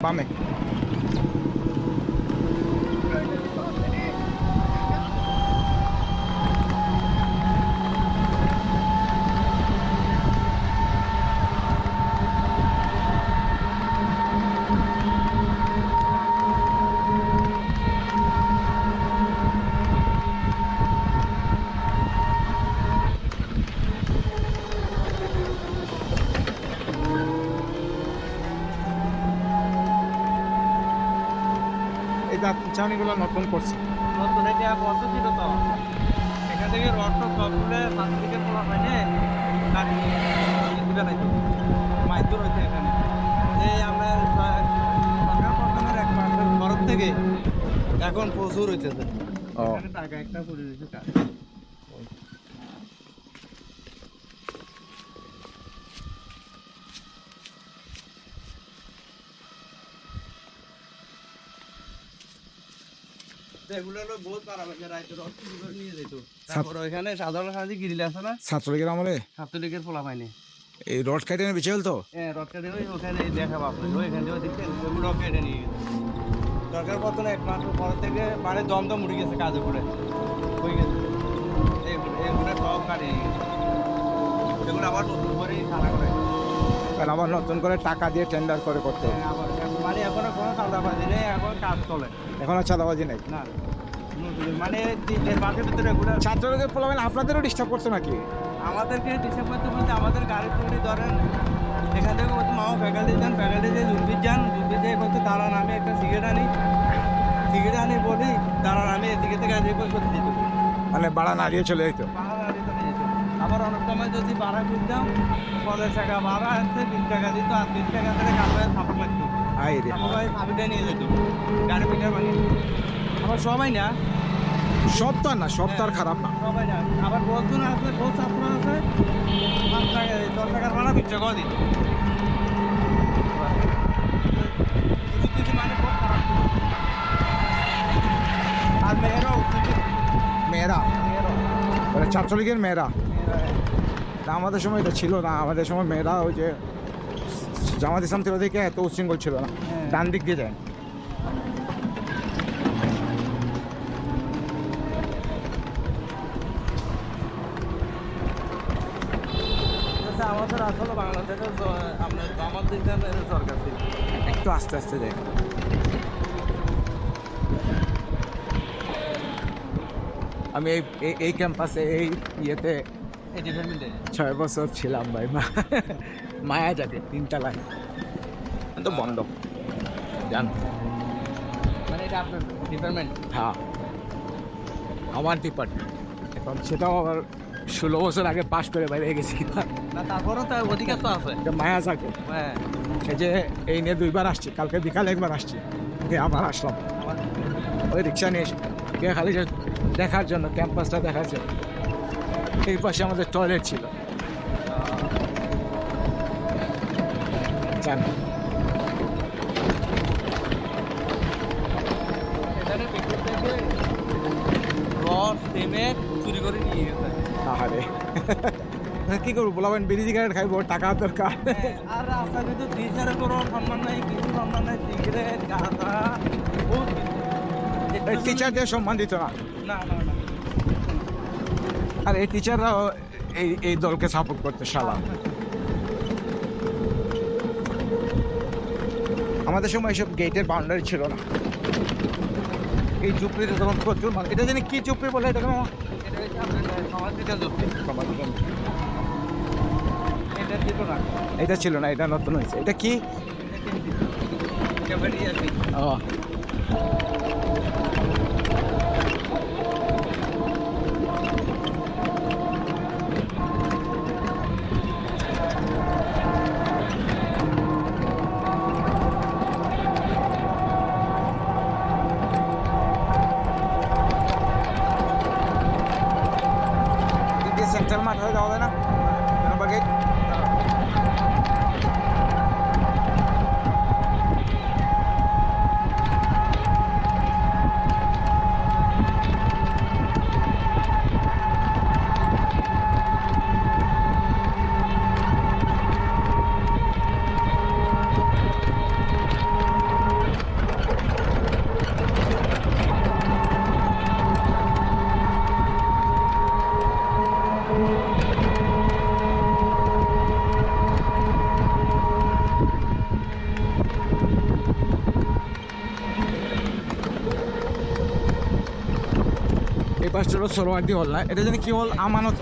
Vame. চাউনিগুলো নতুন করছে। নতুন এটা কত ছিল তো। এখান থেকে পাঁচ গাড়ি দিবে নাই মাইদুর এখানে। এই আমরা সরকার প্রধানের এক খরচ থেকে এখন প্রচুর হইতেছে। টাকা একটা করে দিয়েছে টাকা এগুলো হলো বহুত পারাবাগে রাইতে রড তুলে নিয়ে যেত তারপর ওইখানে সাধারণ সাধারণ গিরিল আছে না ছাত্রলীগের আমলে? ছাত্রলীগের পোলা পাইনি এই রড কাটে এনে বেঁচে তো? হ্যাঁ রড কেটে ওই ওখানে দেখা বাপরে ওইখান দেখছেন ওগুলো কেটে নিয়ে গেছে। সরকার পতন এক মাস পর থেকে মানে দমদম উঠে গেছে কাজে করে হয়ে গেছে। এগুলো এগুলো সব কাটে নিয়ে গেছে। এগুলো আবার নতুন করে খানা করে কারণ আবার নতুন করে টাকা দিয়ে টেন্ডার করে করতে হবে। মানে এখনও কোনো চাঁদাবাজি নেই এখন কাজ চলে। এখন চাঁদাবাজি নেই? না মানে আপনাদেরও ডিস্টার্ব করছে নাকি? আমাদেরকে ডিসেম্বর করতে বলতে আমাদের গাড়ি ধরেন। এখান থেকে বলতে মামা ফ্যাকাল্টি যান বলতে দাঁড়ান আমি একটা সিগারেট আনি। সিগারেট আনি বলি দাঁড়ান আমি এদিকে থেকে করতে মানে বাড়া নাড়িয়ে চলে যেত আবার অনেক সময় যদি ভাড়া কিনতাম পঞ্চাশ টাকা ভাড়া আসছে বিশ টাকা দিত আর বিশ টাকা থেকে কাপড়ে ছাপা ভাই ছাপিটা নিয়ে যেত গাড়ি পিঠা বানিয়ে আবার সবাই না। সব তো না তো আর খারাপ না। সবাই যায় আবার বহুজন আছে বহু ছাত্র আছে পাঁচ টাকা দশ টাকার ভাড়া বিশ টাকাও দিত। মানে। আর মেয়েরাও মেয়েরা? মানে ছাত্রলীগের মেয়েরা? আমাদের সময় এটা ছিল না। আমাদের সময় মেয়েরা ওই যে জামাত ইসলাম থেকে ওদিকে এত উচ্ছৃঙ্খল ছিল না। হ্যাঁ। ডান দিক দিয়ে যায়। আচ্ছা, আমাদের আসলে বাংলাদেশের জ- আপনার আমার দিকে সরকার একটু আস্তে আস্তে যায় আমি এই এই- ক্যাম্পাসে এই ইয়েতে ছয় বছর ছিলাম ভাই মা- মায়া যাবে তিনতলায়। তো বন্ধ। জান। মানে এটা আপনার ডিপার্টমেন্ট হ্যাঁ। আমার ডিপার্টমেন্ট এখন সেটাও আবার ষোলো বছর আগে পাশ করে বাইরে গেছি। না তারপরেও তার অধিকার তো আছে। মায়া থাকে হ্যাঁ। সে যে এই নিয়ে দুইবার আসছি কালকে বিকালে একবার আসছি। দিয়ে আবার আসলাম। ওই রিক্সা নিয়ে এসে খালি দেখার জন্য ক্যাম্পাসটা দেখার জন্য। এই পাশে আমাদের টয়লেট ছিল। জান আহারে। কি করব বলাবেন বিড়ি সিগারেট খাইবো টাকা দরকার। আর রাস্তা কিন্তু টিচারের কোনো সম্মান নাই কিছু সম্মান নাই সিগারেট গাঁজা বহুত কিছু। এই টিচারদের সম্মান দিত না না। আর এই টিচাররাও এই এই দলকে সাপোর্ট করতে শালা আমাদের সময় এসব গেটের বাউন্ডারি ছিল না। এই ঝুপড়িতে তখন প্রচুর মানুষ এটা জানি কি ঝুপড়ি বলে এটা কোনো? এটা ছিল না এটা নতুন হয়েছে। এটা কি? ও। সেন্ট্রাল মাঠ হয়ে যাওয়া যায় পাশটা হলো সোলোয়ার্দি হল না। এটা জানি কি হল? আমানত।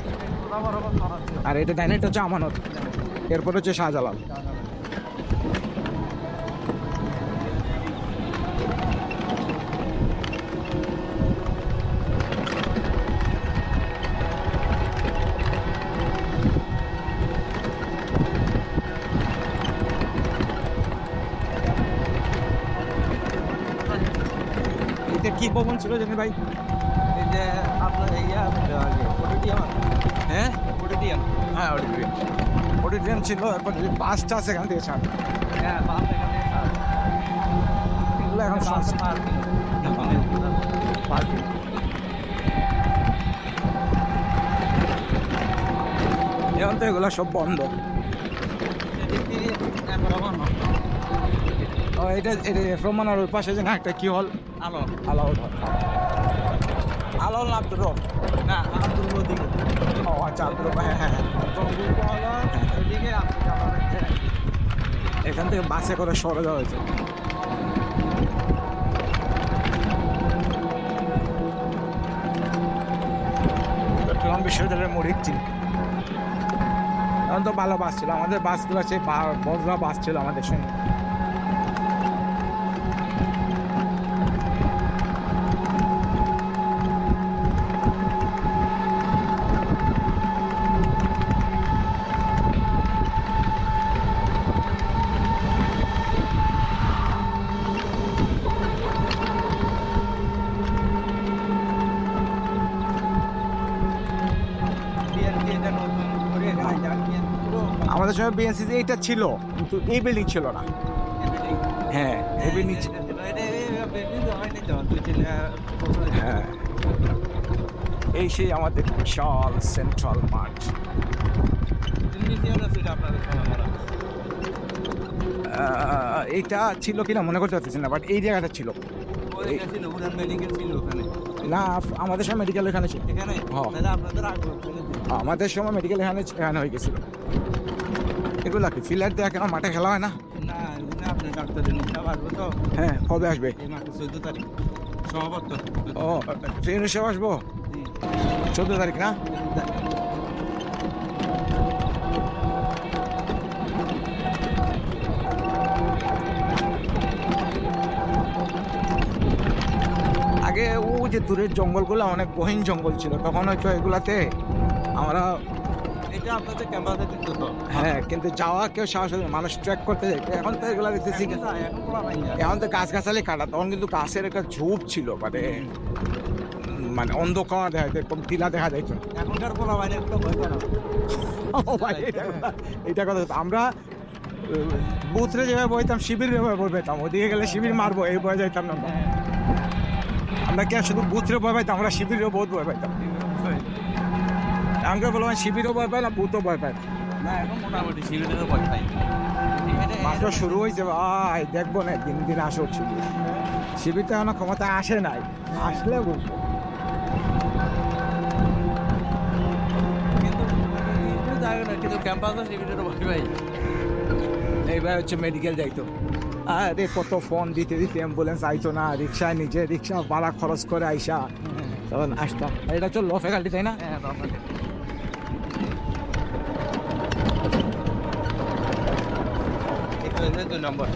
আর এটা ডাইনে এটা হচ্ছে আমানত। এরপর হচ্ছে শাহজালাল। কি ভবন ছিল জানি ভাই? এই যে আপনার ইয়া অডিটিয়াম হ্যাঁ অডিটিয়াম হ্যাঁ অডিটোরিয়াম অডিটোরিয়াম ছিল এরপর বাসটা সেখান থেকে ছাড়। হ্যাঁ বাস এখানে এগুলো এখন বাস পার্কিং পার্কিং এখন তো এগুলো সব বন্ধ। ও এটা এটা ওই পাশে যে না একটা কি হল? আলো। আলাউল হল আলাউল না আব্দুর রব না আব্দুল মদিন ও আচ্ছা হ্যাঁ হ্যাঁ হ্যাঁ। এখান থেকে বাসে করে সরে যাওয়া হয়েছে। চট্টগ্রাম বিশ্ববিদ্যালয়ের মরিক চিনি এখন তো ভালো বাস ছিল আমাদের বাসগুলো সেই বজরা বাস ছিল আমাদের সঙ্গে। আমাদের সময় বিএনসিসি এইটা ছিল কিন্তু এই বিল্ডিং ছিল না। হ্যাঁ এই বিল্ডিং ছিল। হ্যাঁ। এই সেই আমাদের বিশাল সেন্ট্রাল মাঠ এইটা ছিল কিনা মনে করতে পারতেছি না বাট এই জায়গাটা ছিল। না আমাদের সময় মেডিকেল এখানে ছিল। আমাদের সময় মেডিকেল এখানে এখানে হয়ে গেছিল। এগুলো কি ফিল্ডার দিয়ে এখন মাঠে খেলা হয় না? হ্যাঁ কবে আসবে? ও ট্রেন এসে আসব? চোদ্দ তারিখ না? আগে ও যে দূরের জঙ্গলগুলো অনেক গহীন জঙ্গল ছিল তখন হয়তো এগুলাতে আমরা এটা আপনাদের ক্যাম্পাসে দিত তো হ্যাঁ কিন্তু যাওয়া কেউ সাহস মানুষ ট্রেক করতে যায় এখন তো এগুলা দেখতেছি এখন তো- গাছ গাছালি কাটা তখন কিন্তু গাছের একটা ঝোপ ছিল মানে মানে অন্ধকার দেখা এরকম টিলা দেখা যাইত। এখনকার পোলা বাইরে একটা ভয় না। ও ভাই এটা কথা আমরা বুথরে যেভাবে বইতাম শিবির যেভাবে বই পেতাম ওদিকে গেলে শিবির মারবো এই ভয় যাইতাম না আমরা। কি শুধু বুথরে ভয় পাইতাম আমরা শিবিরেও বহুত ভয় পাইতাম আমাকে বললাম শিবিরও ভয় পাই না বুথও ভয় পাই না। এখন মোটামুটি শিবিরেরও ভয় পাই মাত্র শুরু হয়েছে ভাই দেখব না দিন দিন আসুক শিবির। শিবির তো এখনও ক্ষমতায় আসে নাই আসলে বুঝব কিন্তু কিন্তু যাবে না কিন্তু ক্যাম্পাসে শিবিরেরও ভয় পাই। এইবার হচ্ছে মেডিকেল যাইতো আরে কত ফোন দিতে দিতে অ্যাম্বুলেন্স আইতো না রিক্সায় নিজে রিক্সা ভাড়া খরচ করে আইসা। তখন আসতাম আর এটা হচ্ছে ল ফ্যাকাল্টি তাই না? হ্যাঁ হচ্ছে দুই নম্বর।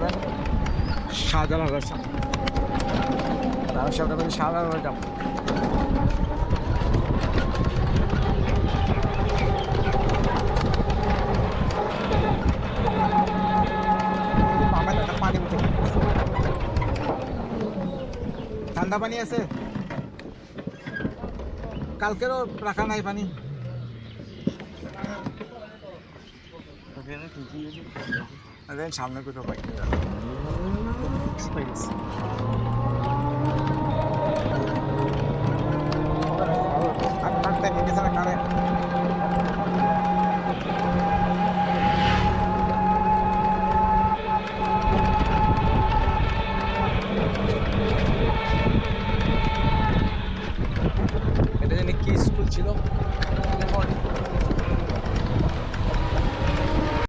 হয়ে শাহজালাল রাস্তা রাস্তাটা বলি শাহজালাল যাব। পানি উঠে ঠান্ডা পানি আছে? কালকেরও রাখা নাই পানি। সামনে কোথাও পাই। জানি